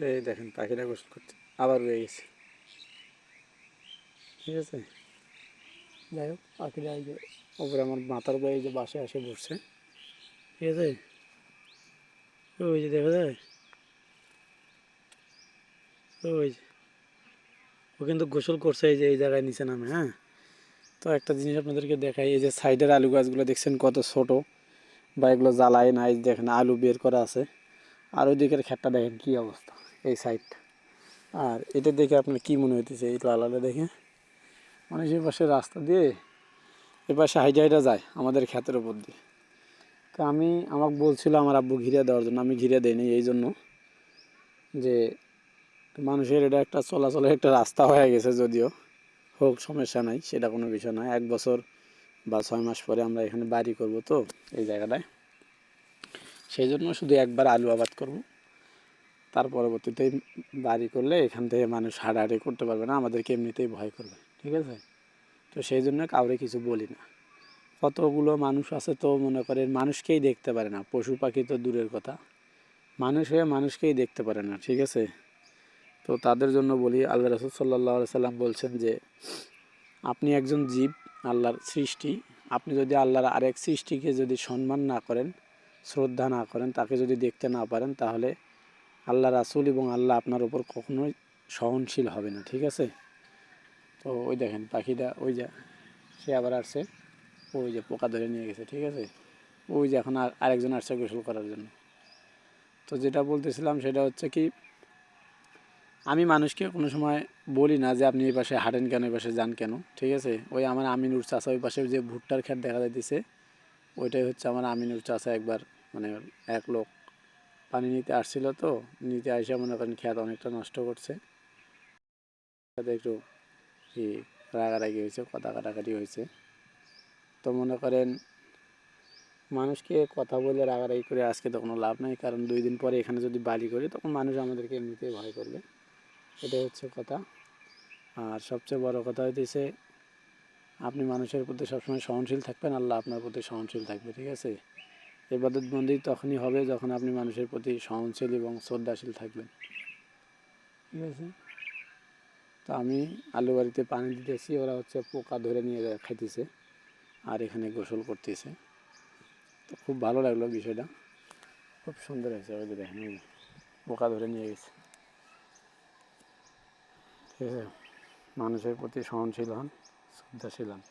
এই দেখেন, পাখিটা গোসল করতে আবার রয়ে গেছে। ঠিক আছে? যাই হোক, পাখিটা এই যে, ওপরে আমার মাথার উপরে এই যে বাসে আসে বসছে। ঠিক আছে? ওই যে দেখা যায়? ওই যে। ও কিন্তু গোসল করছে এই যে, এই জায়গায় নিচে নামে হ্যাঁ? তো একটা জিনিস আপনাদেরকে দেখাই, এই যে সাইডের আলু গাছগুলো দেখছেন কত ছোট? বা এগুলো জ্বালায় না এই দেখেন আলু বের করা আছে। আর ওই দিকের ক্ষেতটা দেখেন কী অবস্থা। এই সাইডটা আর এটা দেখে আপনার কি মনে হইতেছে এই লালাটা দেখে? মানে সে পাশে রাস্তা দিয়ে, এ পাশে হাইটা হাইটা যায় আমাদের ক্ষেতের উপর দিয়ে। তো আমি, আমাকে বলছিল আমার আব্বু ঘিরে দেওয়ার জন্য, আমি ঘিরে দেইনি এই জন্য। যে মানুষের এটা একটা চলাচলের একটা রাস্তা হয়ে গেছে যদিও। হোক, সমস্যা নাই, সেটা কোনো বিষয় নয়। এক বছর বা ছয় মাস পরে আমরা এখানে বাড়ি করব তো, এই জায়গাটায়। সেই জন্য শুধু একবার আলু আবাদ করব। তার পরবর্তীতে বাড়ি করলে এখান থেকে মানুষ হাঁটাহাঁটি করতে পারবে না, আমাদেরকে এমনিতেই ভয় করবে, ঠিক আছে? তো সেই জন্য কাউরে কিছু বলি না। কতগুলো মানুষ আছে তো মনে করেন মানুষকেই দেখতে পারে না, পশু পাখি তো দূরের কথা। মানুষ হয়ে মানুষকেই দেখতে পারে না, ঠিক আছে? তো তাদের জন্য বলি, আল্লাহ রসুল সাল্লাহ সাল্লাম বলছেন যে, আপনি একজন জীব, আল্লাহর সৃষ্টি, আপনি যদি আল্লাহর আরেক সৃষ্টিকে যদি সম্মান না করেন, শ্রদ্ধা না করেন, তাকে যদি দেখতে না পারেন, তাহলে আল্লাহ রাসুল এবং আল্লাহ আপনার উপর কখনোই সহনশীল হবে না, ঠিক আছে? তো ওই দেখেন পাখিটা, ওই যে সে আবার আসছে, ওই যে পোকা ধরে নিয়ে গেছে, ঠিক আছে? ওই যে এখন আর আরেকজন আসছে গোসল করার জন্য। তো যেটা বলতেছিলাম সেটা হচ্ছে কি, আমি মানুষকে কোনো সময় বলি না যে আপনি এই পাশে হাঁটেন কেন, এই পাশে যান কেন, ঠিক আছে? ওই আমার আমিনুর চাষা ওই পাশে যে ভুট্টার ক্ষেত দেখা যাইতেছে, ওইটাই হচ্ছে আমার আমিনুর চাষা একবার মানে এক লোক পানি নিতে আসছিল তো, নিতে আসে মনে করেন ক্ষেত অনেকটা নষ্ট করছে। সাথে একটু কি রাগারাগি হয়েছে, কথা কাটাকাটি হয়েছে। তো মনে করেন মানুষকে কথা বলে রাগারাগি করে আজকে তো কোনো লাভ নাই, কারণ দুই দিন পরে এখানে যদি বাড়ি করি, তখন মানুষ আমাদেরকে এমনিতেই ভয় করবে। এটাই হচ্ছে কথা। আর সবচেয়ে বড় কথা হইতেছে, আপনি মানুষের প্রতি সবসময় সহনশীল থাকবেন, আল্লাহ আপনার প্রতি সহনশীল থাকবে, ঠিক আছে? এবাদত বন্দি তখনই হবে যখন আপনি মানুষের প্রতি সহনশীল এবং শ্রদ্ধাশীল থাকবেন। ঠিক আছে? তো আমি আলু বাড়িতে পানি দিতেছি, ওরা হচ্ছে পোকা ধরে নিয়ে খাইতেছে, আর এখানে গোসল করতেছে। তো খুব ভালো লাগল বিষয়টা। খুব সুন্দর হয়েছে যে দেখেন পোকা ধরে নিয়ে গেছে। ঠিক আছে? মানুষের প্রতি সহনশীল হন, শ্রদ্ধাশীল হন।